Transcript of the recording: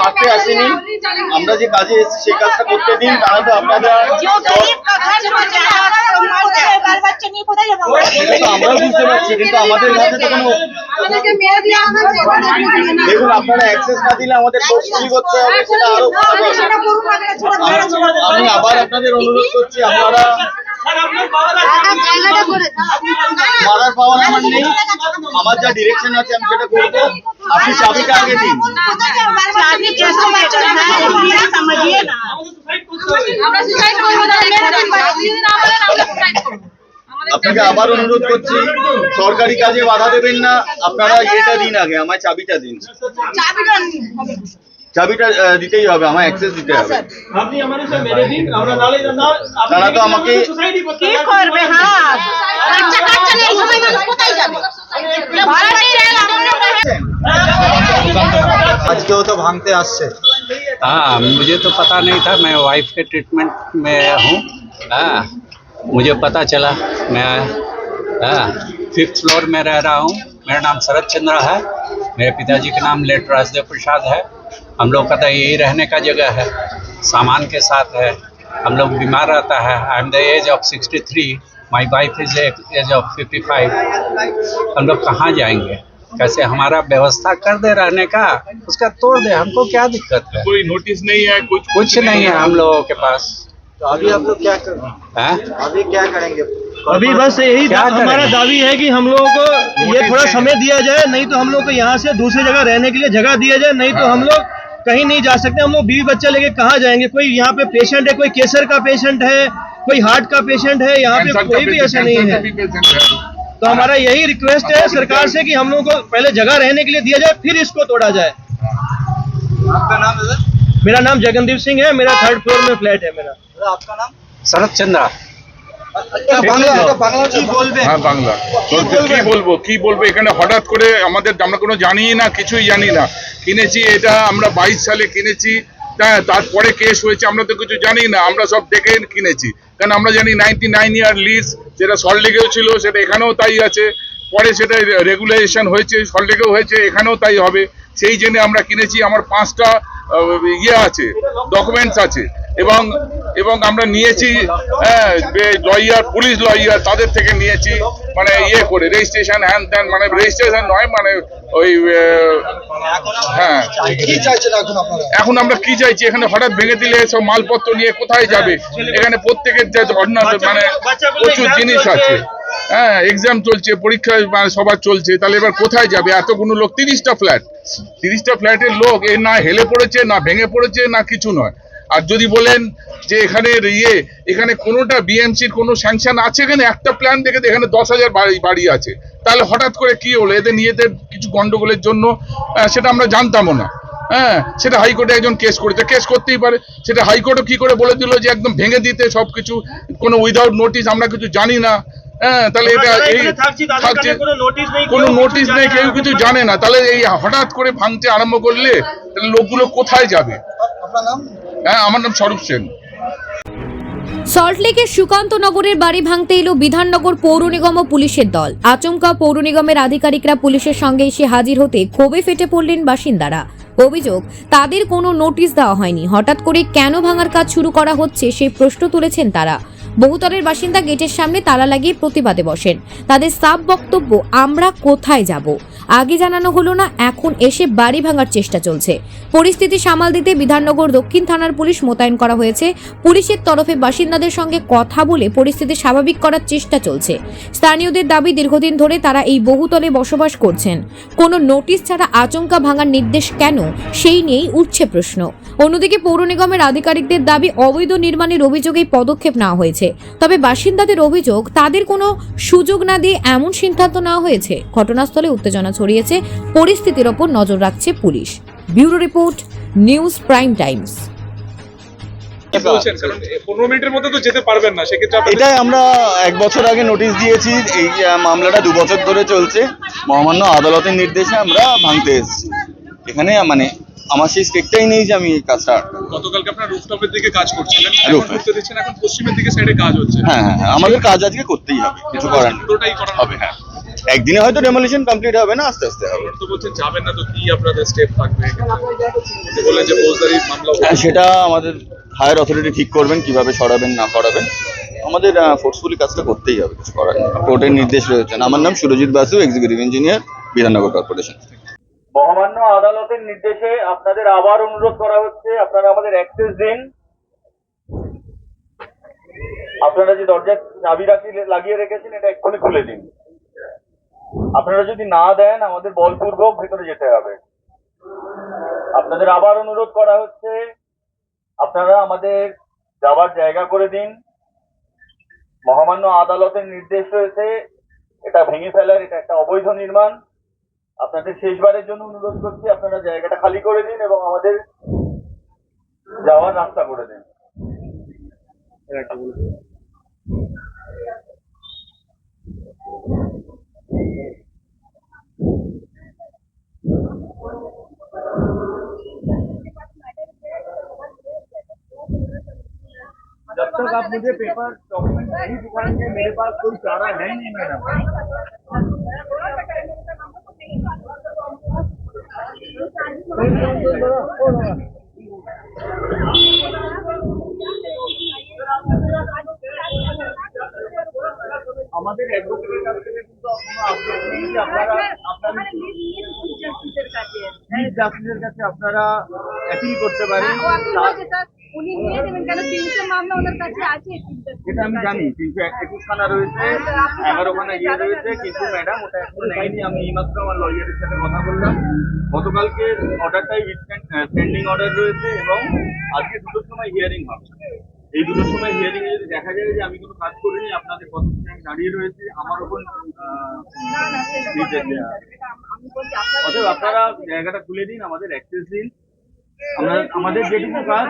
মাঠে আসেনি। আমরা যে কাজে এসেছি সেই কাজটা করতে দিন তারা তো আপনারা আমরা বুঝতে পারছি কিন্তু আমাদের কাছে তো কোনো দেখুন আপনারা অ্যাক্সেস না দিলে আমাদের কোর্স করতে হবে সেটা আরও আমি আবার আপনাদের অনুরোধ করছি আপনারা মারার পাওয়ার আমার নেই। আমার যা ডিরেকশন আছে আমি সেটা করব। আপনি চাবিটা আগে দিন? আপনাকে আবার অনুরোধ করছি সরকারি কাজে বাধা দেবেন না। আপনারা এটা দিন আগে আমায় চাবিটা দিন। চাবিটা চাবিটা আহ, দিতেই হবে আমায় অ্যাক্সেস দিতে হবে আপনি আমাদের সাথে মেরে দিন আমরা নালে না আপনি তারা তো আমাকে- সোসাইটি করতে কি করবে হ্যাঁ বাচ্চা কাচ্চা নেই সবাই মানুষ কোথায় যাবে ভাড়া নেই রে আমরা আজকেও তো ভাঙতে আসছে हाँ मुझे तो पता नहीं था मैं वाइफ के ट्रीटमेंट में हूँ हाँ मुझे पता चला मैं हाँ फिफ्थ फ्लोर में रह रहा हूँ मेरा नाम शरद चंद्र है मेरे पिताजी का नाम लेट राजदेव प्रसाद है हम लोग का तो यही रहने का जगह है सामान के साथ है। हम लोग बीमार रहता है। I am the age of sixty three my wife is age of fifty five हम लोग कहाँ जाएँगे? कैसे हमारा व्यवस्था कर दे रहने का? उसका तोड़ दे। हमको क्या दिक्कत है? कोई नोटिस नहीं है कुछ कुछ नहीं है हम लोगों के पास। तो अभी आप लोग क्या कर हैं? अभी क्या करेंगे? अभी बस यही दा- हमारा दावी है कि हम लोगों को ये थोड़ा समय दिया जाए नहीं तो हम लोग को यहाँ से दूसरी जगह रहने के लिए जगह दिया जाए नहीं तो हम लोग कहीं नहीं जा सकते हम लोग बीवी बच्चा लेके कहाँ जाएंगे कोई यहाँ पे पेशेंट है कोई केसर का पेशेंट है कोई हार्ट का पेशेंट है यहाँ पे कोई भी ऐसा नहीं है तो हमारा यही रिक्वेस्ट है सरकार से कि हम लोगों को पहले जगह रहने के लिए दिया जाए फिर इसको तोड़ा जाए आपका नाम है सर? मेरा नाम जगनदीप सिंह है मेरा थर्ड फ्लोर में फ्लैट है मेरा आपका नाम शरद चंद्रा বাংলা এটা বাংলা কি বলবেন হ্যাঁ বাংলা বলতে কি বলবো কি বলবো এখানে হঠাৎ করে আমাদের আমরা কোনো জানি না কিছুই জানি না কিনেছি, এটা আমরা বাইশ সালে কিনেছি। তারপরে কেস হয়েছে, আমরা তো কিছু জানি না, আমরা সব দেখে কিনেছি। কারণ আমরা জানি নাইনটি নাইন ইয়ার লিজ যেটা সল্টলেকেও ছিল, সেটা এখানেও তাই আছে। পরে সেটা রেগুলেশন হয়েছে সল্টলেকেও হয়েছে, এখানেও তাই হবে। সেই জন্য আমরা কিনেছি, আমার পাঁচটা ইয়ে আছে ডকুমেন্টস আছে। এবং এবং আমরা নিয়েছি হ্যাঁ লয়ার পুলিশ লয়ার তাদের থেকে নিয়েছি মানে ইয়ে করে রেজিস্ট্রেশন হ্যান ত্যান মানে রেজিস্ট্রেশন নয় মানে ওই হ্যাঁ। এখন আমরা কি চাইছি? এখানে হঠাৎ ভেঙে দিলে সব মালপত্র নিয়ে কোথায় যাবে? এখানে প্রত্যেকের যে অন্যান্য মানে প্রচুর জিনিস আছে। হ্যাঁ এক্সাম চলছে পরীক্ষা মানে সবার চলছে তাহলে এবার কোথায় যাবে? এতগুলো লোক তিরিশটা ফ্ল্যাট তিরিশটা ফ্ল্যাটের লোক এ না হেলে পড়েছে না ভেঙে পড়েছে না কিছু নয়। আর যদি বলেন যে এখানে ইয়ে এখানে কোনোটা বিএমসির কোনো স্যাংশন আছে এখানে? একটা প্ল্যান দেখে এখানে দশ হাজার বাড়ি বাড়ি আছে। তাহলে হঠাৎ করে কি হলো? এদের নিজেদের কিছু গন্ডগোলের জন্য সেটা আমরা জানতামও না। হ্যাঁ সেটা হাইকোর্টে একজন কেস করেছে। কেস করতেই পারে। সেটা হাইকোর্টও কি করে বলে দিল যে একদম ভেঙে দিতে সবকিছু? কোনো উইদাউট নোটিস আমরা কিছু জানি না। হ্যাঁ তাহলে এটা এই থাকছে কোনো নোটিস নেই কেউ কিছু জানে না। তাহলে এই হঠাৎ করে ভাঙতে আরম্ভ করলে তাহলে লোকগুলো কোথায় যাবে? আপনার নাম? হ্যাঁ আমার নাম স্বরূপ সেন। সল্টলেকের সুকান্ত নগরের বাড়ি ভাঙতে এলো বিধাননগর পৌর নিগম ও পুলিশের দল। আচমকা পৌর নিগমের আধিকারিকরা পুলিশের সঙ্গে এসে হাজির হতে ক্ষোভে ফেটে পড়লেন বাসিন্দারা। অভিযোগ, তাদের কোনো নোটিশ দেওয়া হয়নি। হঠাৎ করে কেন ভাঙার কাজ শুরু করা হচ্ছে সেই প্রশ্ন তুলেছেন তারা। বহুতলের বাসিন্দা গেটের সামনে তালা লাগিয়ে প্রতিবাদে বসেন। তাদের সাফ বক্তব্য, আমরা কোথায় যাব? আগে জানানো হলো না, এখন এসে বাড়ি ভাঙার চেষ্টা চলছে। পরিস্থিতি সামাল দিতে বিধাননগর দক্ষিণ থানার পুলিশ মোতায়েন করা হয়েছে। পুলিশের তরফে বাসিন্দাদের সঙ্গে কথা বলে পরিস্থিতি স্বাভাবিক করার চেষ্টা চলছে। স্থানীয়দের দাবি, দীর্ঘদিন ধরে তারা এই বহুতলে বসবাস করছেন। কোনো নোটিশ ছাড়া আচমকা ভাঙার নির্দেশ কেন? সেই নিয়েই উঠছে প্রশ্ন। অন্যদিকে পৌর নিগমের আধিকারিকদের দাবি অবৈধ নির্মাণের অভিযোগেই পদক্ষেপ নেওয়া হয়েছে। তবে বাসিন্দাদের অভিযোগ তাদের কোনো সুযোগ না দিয়ে এমন সিদ্ধান্ত নেওয়া হয়েছে। ঘটনাস্থলে উত্তেজনা ছড়িয়েছে পরিস্থিতির ওপর নজর রাখছে police. Bureau report news prime times. বলছেন? কারণ পনেরো মিনিটের মধ্যে তো যেতে পারবেন না সেক্ষেত্রে এটাই আমরা এক বছর আগে নোটিশ দিয়েছি এই মামলাটা দু বছর ধরে চলছে। মহামান্য আদালতের নির্দেশে আমরা ভাঙতে এসেছি। এখানে মানে আমার সেই স্টেকটাই নেই যে আমি এই কাজটা আটকাবো। গতকালকে আপনার রুফটপের দিকে কাজ করছিলেন এখন করতে দিচ্ছেন এখন পশ্চিমের দিকে সাইডে কাজ হচ্ছে। হ্যাঁ হ্যাঁ হ্যাঁ আমাদের কাজ আজকে করতেই হবে কিছু করার নেই। করা হবে হ্যাঁ। একদিনে হয়তো ডেমোলিশন কমপ্লিট হবে না আস্তে আস্তে হবে। তো বলছেন যাবেন না তো কি আপনাদের স্টেপ থাকবে? যে বললেন যে ফৌজদারি মামলা হ্যাঁ, সেটা আমাদের হায়ার অথরিটি ঠিক করবেন কীভাবে সরাবেন না সরাবেন। আমাদের ফোর্সফুলি কাজটা করতেই হবে কিছু করার নেই। কোর্টের নির্দেশ রয়েছে। আমার নাম Surajit Basu executive engineer Bidhannagar corporation মহামান্য আদালতের নির্দেশে আপনাদের আবার অনুরোধ করা হচ্ছে, আপনারা আমাদের অ্যাক্সেস দিন। আপনারা যে দরজার চাবি রাখি লাগিয়ে রেখেছেন, এটা এক্ষুনি খুলে দিন। আপনারা যদি না দেন, আমাদের বলপূর্বক ভেতরে যেতে হবে। আপনাদের আবার অনুরোধ করা হচ্ছে, আপনারা আমাদের যাবার জায়গা করে দিন। মহামান্য আদালতের নির্দেশ রয়েছে, এটা ভেঙে ফেলার, এটা একটা অবৈধ নির্মাণ। আপনাদের শেষবারের জন্য অনুরোধ করছি আপনারা জায়গাটা খালি করে দিন এবং আমাদের যাওয়ার রাস্তা করে দিন जब तक आप मुझे पेपर डॉक्यूमेंट नहीं दिखाएंगे मेरे पास कोई चारा है नहीं मैडम আমাদের অ্যাডভোকেটের কাছ থেকে কিন্তু কোনো আপডেট নেই যে আপনারা আপনারা কাছে। আপনারা অ্যাপিল করতে পারেন। উনি নিয়ে নেবেন কেন? তিনশো মামলা ওনার কাছে আছে এটা আমি জানি কিন্তু একুশ খানা রয়েছে এগারো খানা ইয়ে রয়েছে কিন্তু ম্যাডাম ওটা এখন নেয়নি। আমি এইমাত্র আমার লয়ারের সাথে কথা বললাম। গতকালকে অর্ডারটাই পেন্ডিং অর্ডার রয়েছে এবং আজকে দুটোর সময় হিয়ারিং হবে। এই দুটোর সময় হিয়ারিং এ যদি দেখা যায় যে আমি কোনো কাজ করিনি আপনাদের কত দাঁড়িয়ে রয়েছে আমার ওপর অতএব আপনারা জায়গাটা খুলে দিন আমাদের অ্যাক্সেস দিন। আমাদের যেটুকু কাজ